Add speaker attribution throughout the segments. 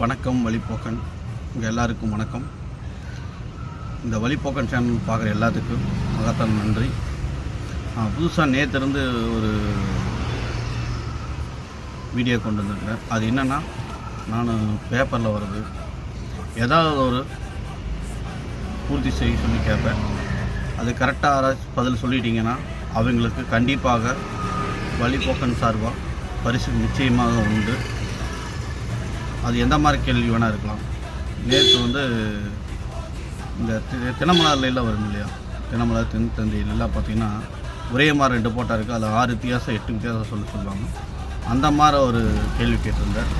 Speaker 1: வணக்கம் வழிப்போக்கன். உங்கள் எல்லாருக்கும் வணக்கம். இந்த வழிப்போக்கன் சேனல் பார்க்குற எல்லாத்துக்கும் மகத்தான் நன்றி. புதுசாக நேற்றிருந்து ஒரு வீடியோ கொண்டு வந்திருக்கிறேன். அது என்னென்னா நான் பேப்பரில் வருது. ஏதாவது ஒரு பூர்த்தி செய்ய சொல்லி கேட்பேன். அது கரெக்டாக யாராச்சும் பதில் சொல்லிட்டீங்கன்னா அவங்களுக்கு கண்டிப்பாக வழிப்போக்கன் சார்பாக பரிசு நிச்சயமாக உண்டு. அது எந்த மாதிரி கேள்வி வேணால் இருக்கலாம். நேற்று வந்து இந்த தி- தினமலர்ல வரும் இல்லையா? தினமலர் தென் தந்தையில் பார்த்தீங்கன்னா ஒரே மாதிரி ரெண்டு போட்டா இருக்குது அதில் ஆறு வித்தியாசம் எட்டு வித்தியாசம் சொல்ல சொல்லுவாங்க. அந்த மாதிரி ஒரு கேள்வி கேட்டிருந்தேன்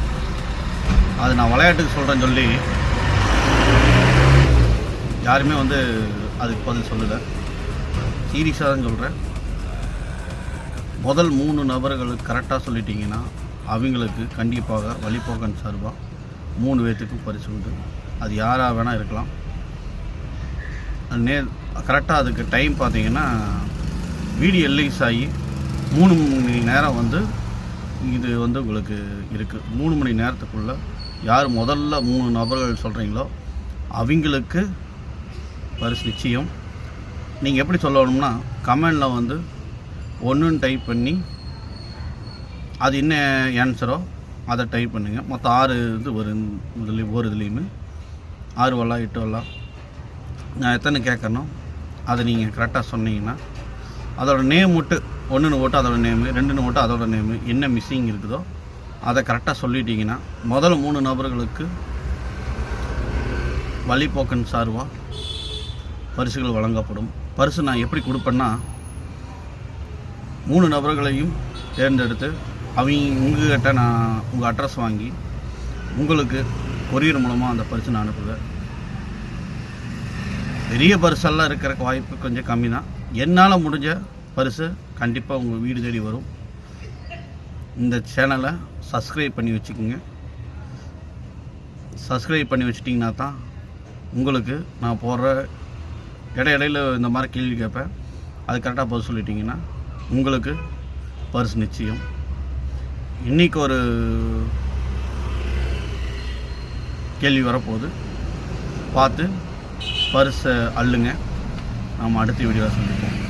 Speaker 1: அது நான் விளையாட்டுக்கு சொல்கிறேன்னு சொல்லி யாருமே வந்து அதுக்கு பதில் சொல்லலை. சீரியஸாக தான் சொல்கிறேன் முதல் மூணு நபர்களுக்கு கரெக்டாக சொல்லிட்டீங்கன்னா அவங்களுக்கு கண்டிப்பாக வழிபோக்கன் சார்பாக மூணு பேர்த்துக்கும் பரிசு உண்டு. அது யாராக வேணால் இருக்கலாம். நே கரெக்டாக அதுக்கு டைம் பார்த்தீங்கன்னா வீடியோ ரிலீஸ் ஆகி மூணு மணி நேரம் வந்து இது வந்து உங்களுக்கு இருக்குது மூணு மணி நேரத்துக்குள்ளே யார் முதல்ல மூணு நபர்கள் சொல்கிறீங்களோ அவங்களுக்கு பரிசு நிச்சயம். நீங்கள் எப்படி சொல்லணும்னா கமெண்டில் வந்து ஒன்றுன்னு டைப் பண்ணி அது என்ன ஆன்சரோ அதை டைப் பண்ணுங்கள் மொத்தம் ஆறு இது வரும் இதுலேயும் ஒரு இதுலேயுமே. ஆறு வரலாம் எட்டு வரலாம் நான் எத்தனை கேட்கணும் அதை நீங்கள் கரெக்டாக சொன்னீங்கன்னா அதோட நேம் மட்டும் ஒன்றுன்னு ஓட்டு அதோட நேமு ரெண்டுன்னு ஓட்டு அதோட நேமு என்ன மிஸ்ஸிங் இருக்குதோ அதை கரெக்டாக சொல்லிட்டீங்கன்னா முதல்ல மூணு நபர்களுக்கு வழிபோக்கன் சார்பாக பரிசுகள் வழங்கப்படும். பரிசு நான் எப்படி கொடுப்பேன்னா மூணு நபர்களையும் தேர்ந்தெடுத்து அவங்க உங்ககிட்ட நான் உங்கள் அட்ரஸ் வாங்கி உங்களுக்கு கொரியர் மூலமாக அந்த பரிசு நான் அனுப்புவேன். பெரிய பரிசெல்லாம் இருக்கிற வாய்ப்பு கொஞ்சம் கம்மி தான் என்னால் முடிஞ்ச பரிசு கண்டிப்பாக உங்கள் வீடு தேடி வரும். இந்த சேனலை சப்ஸ்கிரைப் பண்ணி வச்சுக்கோங்க. சப்ஸ்கிரைப் பண்ணி வச்சிட்டிங்கன்னா தான் உங்களுக்கு நான் போடுற இட இடையில இந்த மாதிரி கேள்வி கேட்பேன். அது கரெக்டாக பதில் சொல்லிட்டிங்கன்னா உங்களுக்கு பரிசு நிச்சயம். இன்றைக்கி ஒரு கேள்வி வரப்போகுது. பார்த்து பரிசை அள்ளுங்க. நாம் அடுத்த வீடியோவை சந்திப்போம்.